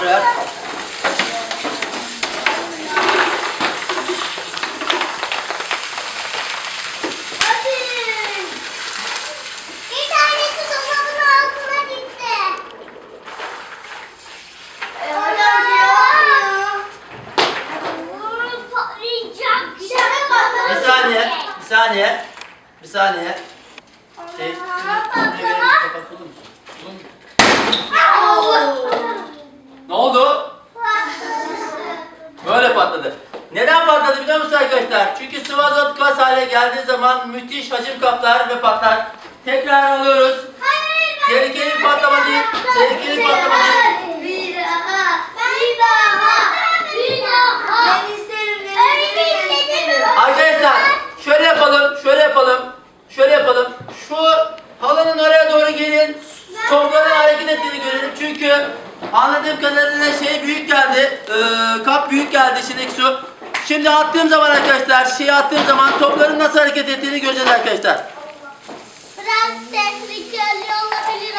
Buraya. Hadi. Bir saniye. Bir saniye. Bir saniye. Şey, şuraya Böyle patladı. Neden patladı biliyor musunuz arkadaşlar? Çünkü sıvı azot gaz hale geldiği zaman müthiş hacim kaplar ve patlar. Tekrar alıyoruz. Tehlikeli bir patlama değil. Tehlikeli bir patlama değil. Bir daha. Bir daha. Bir daha. Ben isterim. Öyle istedim. Arkadaşlar şöyle yapalım, şöyle yapalım, şöyle yapalım. Şu halının oraya doğru gelin. Topların hareket ettiğini görelim. Çünkü anladığım kadarıyla şey büyük geldi. Ee, kap büyük geldi içindeki su. Şimdi attığım zaman arkadaşlar, şeyi attığım zaman topların nasıl hareket ettiğini göreceğiz arkadaşlar. Biraz tehlikeli olabilir